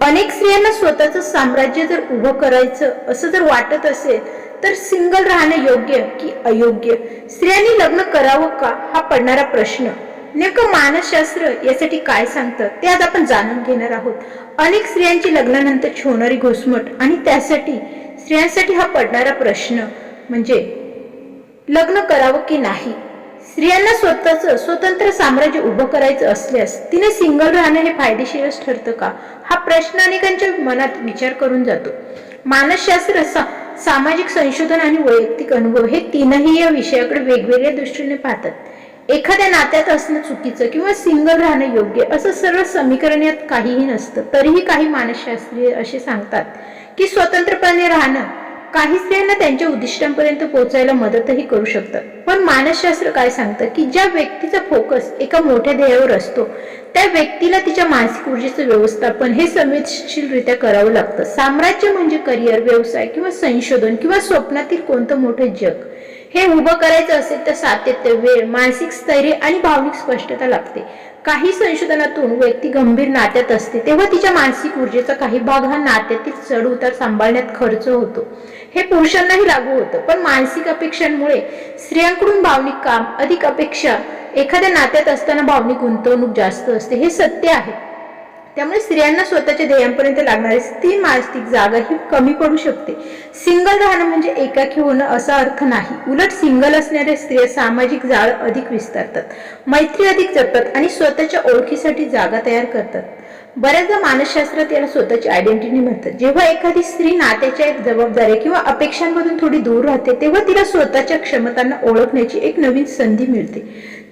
अनेक स्त्रियांना स्वतःचं साम्राज्य जर उभं करायचं असं जर वाटत असेल तर सिंगल राहणं योग्य की अयोग्य? स्त्रियांनी लग्न करावं का? हा पडणारा प्रश्न. नेमकं मानसशास्त्र यासाठी काय सांगतं? ते आज आपण जाणून घेणार आहोत. अनेक स्त्रियांची लग्नानंतर होणारी घुसमट आणि त्यासाठी स्त्रियांसाठी हा पडणारा प्रश्न म्हणजे लग्न करावं की नाही? स्त्रियांना स्वतःचं स्वतंत्र साम्राज्य उभं करायचं असल्यास तिने सिंगल राहणं हे फायदेशीरच ठरतं का? हा प्रश्न अनेकांच्या मनात विचार करून जातो. मानसशास्त्र सा सामाजिक संशोधन आणि वैयक्तिक अनुभव हे तीनही या विषयाकडे वेगवेगळ्या दृष्टीने पाहतात. एखाद्या नात्यात असणं चुकीचं किंवा सिंगल राहणं योग्य असं सर्व समीकरण यात काहीही नसतं. तरीही काही मानसशास्त्रीय असे सांगतात की स्वतंत्रपणे राहणं काही स्त्रियांना त्यांच्या उद्दिष्टांपर्यंत पोहोचायला मदतही करू शकतात पण मानसशास्त्र काय सांगतं की ज्या व्यक्तीचा फोकस एका मोठ्या ध्येयावर असतो त्या व्यक्तीला तिच्या मानसिक ऊर्जेचं व्यवस्थापन हे संवेदनशीलरित्या करावं लागतं. साम्राज्य म्हणजे करिअर व्यवसाय किंवा संशोधन किंवा स्वप्नातील कोणतं मोठं जग. हे उभं करायचं असेल तर सातत्य वेळ मानसिक स्थैर्य आणि भावनिक स्पष्टता लागते. काही संशोधनातून व्यक्ती गंभीर नात्यात असते तेव्हा तिच्या मानसिक ऊर्जेचा काही भाग हा नात्यातील चढ उतार सांभाळण्यात खर्च होतो. हे पुरुषांनाही लागू होतं. पण मानसिक अपेक्षांमुळे स्त्रियांकडून भावनिक काम अधिक अपेक्षा एखाद्या नात्यात असताना भावनिक गुंतवणूक जास्त असते हे सत्य आहे. त्यामुळे स्त्रियांना स्वतःच्या ध्येयांपर्यंत लागणारी स्थिर मानसिक जागा ही कमी पडू शकते. सिंगल राहणं म्हणजे एकाकी होणं असा अर्थ नाही. उलट सिंगल असणाऱ्या स्त्रिया सामाजिक जाळ अधिक विस्तारतात मैत्री अधिक जपतात आणि स्वतःच्या ओळखीसाठी जागा तयार करतात. बऱ्याचदा मानसशास्त्रात याला स्वतःची आयडेंटिटी म्हणतात. जेव्हा एखादी स्त्री नात्याच्या एक जबाबदारी किंवा अपेक्षांमधून थोडी दूर राहते तेव्हा तिला स्वतःच्या क्षमतांना ओळखण्याची एक नवीन संधी मिळते.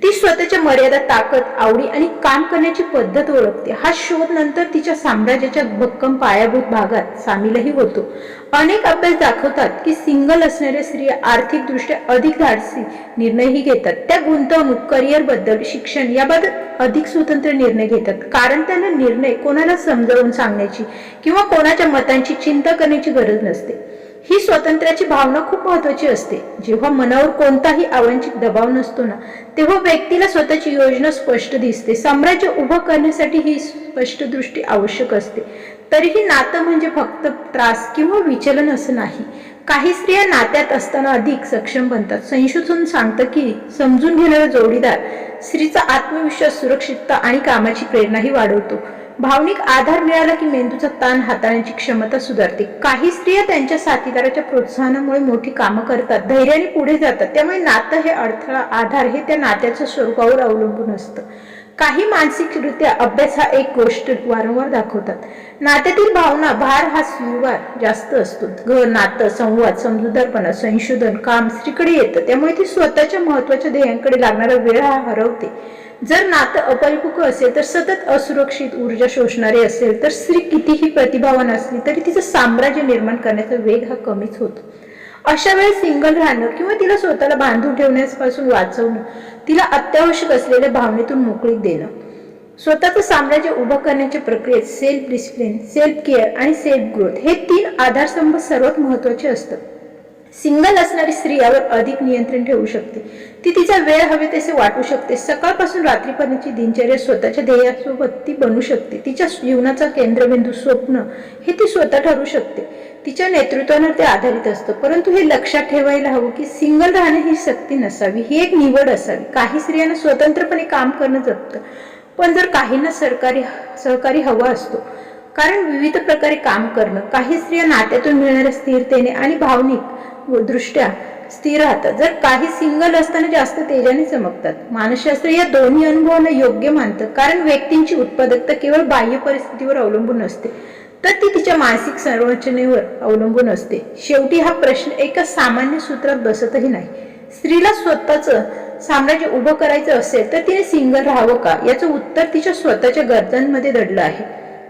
ती स्वतःच्या मर्यादा ताकद आवडी आणि काम करण्याची पद्धत ओळखते. हा शोध नंतर तिच्या साम्राज्याच्या भक्कम पायाभूत भागात सामीलही होतो. अनेक अभ्यास दाखवतात की सिंगल असणाऱ्या स्त्रिया आर्थिकदृष्ट्या अधिक धाडसी निर्णयही घेतात. त्या गुंतवणूक करिअरबद्दल शिक्षण याबाबत अधिक स्वतंत्र निर्णय घेतात. कारण त्यांना निर्णय कोणाला समजावून सांगण्याची किंवा कोणाच्या मतांची चिंता करण्याची गरज नसते. ही स्वातंत्र्याची भावना खूप महत्वाची असते. जेव्हा मनावर कोणताही अवांछित दबाव नसतो ना तेव्हा व्यक्तीला स्वतःची योजना स्पष्ट दिसते. साम्राज्य उभं करण्यासाठी ही स्पष्ट दृष्टी आवश्यक असते. तरीही नातं म्हणजे फक्त त्रास किंवा विचलन असं नाही. काही स्त्रिया नात्यात असताना अधिक सक्षम बनतात. संशोधन सांगतं की समजून घेणारा जोडीदार स्त्रीचा आत्मविश्वास सुरक्षितता आणि कामाची प्रेरणाही वाढवतो. भावनिक आधार मिळाला की मेंदूचा ताण हाताळण्याची क्षमता सुधारते. काही स्त्रिया त्यांच्या साथीदाराच्या प्रोत्साहनामुळे मोठी कामं करतात धैर्याने पुढे जातात. त्यामुळे नातं हे अडथळा आधार हे त्या नात्याच्या स्वरूपावर अवलंबून असतं. काही मानसिकरित्या अभ्यास हा एक गोष्ट वारंवार दाखवतात. नात्यातील भावना भार हा स्वीकार जास्त असतो. घर नातं संवाद समजूतदारपणा संशोधन काम स्त्रीकडे येतं. त्यामुळे ती स्वतःच्या महत्त्वाच्या ध्येयांकडे लागणारा वेळ हा हरवते. जर नातं अपरिपक्व असेल तर सतत असुरक्षित ऊर्जा शोषणारे असेल तर स्त्री कितीही प्रतिभावान असली तरी तिचं साम्राज्य निर्माण करण्याचा वेग हा कमीच होतो. अशा वेळेस सिंगल राहणं किंवा तिला स्वतःला बांधून ठेवण्यापासून वाचवणं तिला अत्यावश्यक असलेल्या भावनेतून मोकळीक देणं. स्वतःचं साम्राज्य उभं करण्याच्या प्रक्रियेत सेल्फ डिसिप्लिन सेल्फ केअर आणि सेल्फ ग्रोथ हे तीन आधारस्तंभ सर्वात महत्त्वाचे असतात. सिंगल असणारी स्त्री यावर अधिक नियंत्रण ठेवू शकते. ती तिचा वेळ हवे तसे वाटू शकते. सकाळपासून रात्रीपर्यंतची दिनचर्या स्वतःच्या ध्येयासोबत ती बनू शकते. तिच्या जीवनाचा केंद्रबिंदू स्वप्न हे ती स्वतः ठरू शकते. तिच्या नेतृत्वावर ते आधारित असतं. परंतु हे लक्षात ठेवायला हवं की सिंगल राहणे ही सक्ती नसावी. ही एक निवड असावी. काही स्त्रियांना स्वतंत्रपणे काम करणं जपतं. पण जर काहींना सरकारी सहकारी हवा असतो कारण विविध प्रकारे काम करणं काही स्त्रिया नात्यातून मिळणाऱ्या स्थिरतेने आणि भावनिक दृष्ट्या स्थिर राहतात. जर काही सिंगल असताना जास्त तेजाने चमकतात. मानसशास्त्र या दोन्ही अनुभवांना योग्य मानतं कारण व्यक्तींची उत्पादकता केवळ बाह्य परिस्थितीवर अवलंबून असते तर ती तिच्या मानसिक संरचनेवर अवलंबून असते. शेवटी हा प्रश्न एका सामान्य सूत्रात बसतही नाही. स्त्रीला स्वतःचं साम्राज्य उभं करायचं असेल तर तिने सिंगल राहावं का? याचं उत्तर तिच्या स्वतःच्या गरजांमध्ये दडलं आहे.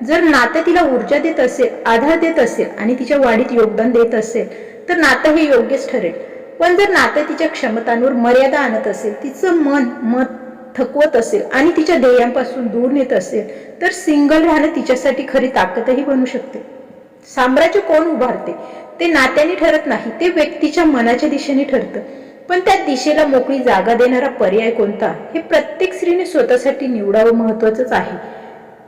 जर नातं तिला ऊर्जा देत असेल आधार देत असेल आणि तिच्या वाढीत योगदान देत असेल तर नातं हे योग्यच ठरेल. पण जर नातं तिच्या क्षमतांवर मर्यादा आणत असेल तिचं मन मत थकवत असेल आणि तिच्या ध्येयांपासून दूर नेत असेल तर सिंगल राहणं तिच्यासाठी खरी ताकदही बनू शकते. साम्राज्य कोण उभारते? ते नात्याने ठरत नाही ते व्यक्तीच्या मनाच्या दिशेने ठरतं. पण त्या दिशेला मोकळी जागा देणारा पर्याय कोणता? हे प्रत्येक स्त्रीने स्वतःसाठी निवडावं महत्वाचंच आहे.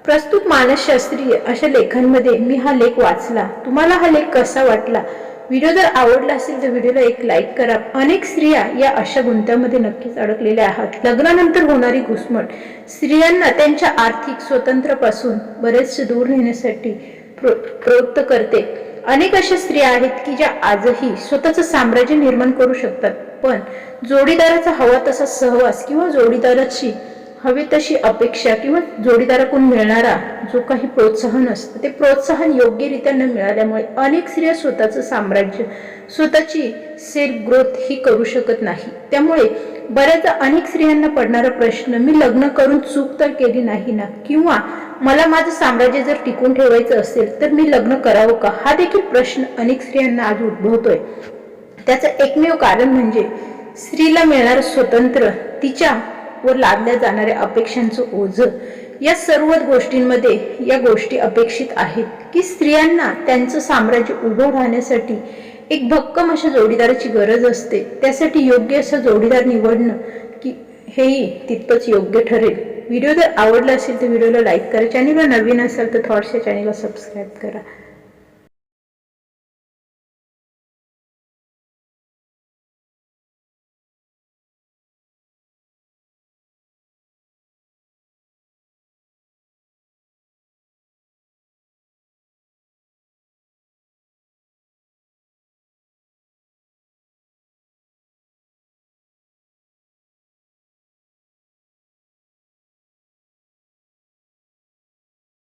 प्रस्तुत मानसशास्त्रीय अशा लेखांमध्ये मी हा लेख वाचला. तुम्हाला हा लेख कसा वाटला? व्हिडिओ जर आवडला असेल तर व्हिडिओला एक लाईक करा. अनेक स्त्रिया या अशा गुंत्यामध्ये नक्कीच अडकलेल्या आहात. लग्नानंतर होणारी घुसमट स्त्रियांना त्यांच्या आर्थिक स्वतंत्रपासून बरेचसे दूर नेण्यासाठी प्रो प्रवृत्त करते. अनेक अशा स्त्रिया आहेत की ज्या आजही स्वतःचं साम्राज्य निर्माण करू शकतात. पण जोडीदाराचा हवा तसा सहवास किंवा जोडीदाराची हवी तशी अपेक्षा किंवा जोडीदाराकडून मिळणारा जो काही प्रोत्साहन असतं ते प्रोत्साहन योग्यरित्या न मिळाल्यामुळे अनेक स्त्रिया स्वतःचं साम्राज्य स्वतःची सेल्फ ग्रोथ ही करू शकत नाही. त्यामुळे बऱ्याचदा अनेक स्त्रियांना पडणारा प्रश्न मी लग्न करून चूक तर केली नाही ना? किंवा मला माझं साम्राज्य जर टिकून ठेवायचं असेल तर मी लग्न करावं का? हा देखील प्रश्न अनेक स्त्रियांना आज उद्भवतोय. त्याचं एकमेव कारण म्हणजे स्त्रीला मिळणारं स्वतंत्र तिच्या वर लादल्या जाणाऱ्या अपेक्षांचं ओझं. या सर्व गोष्टींमध्ये या गोष्टी अपेक्षित आहेत की स्त्रियांना त्यांचं साम्राज्य उभं राहण्यासाठी एक भक्कम अशा जोडीदाराची गरज असते. त्यासाठी योग्य असं जोडीदार निवडणं की हेही तितकंच योग्य ठरेल. व्हिडिओ जर आवडला असेल तर व्हिडिओला लाईक करा. चॅनलला नवीन असेल तर थॉट्स या चॅनलला सबस्क्राईब करा.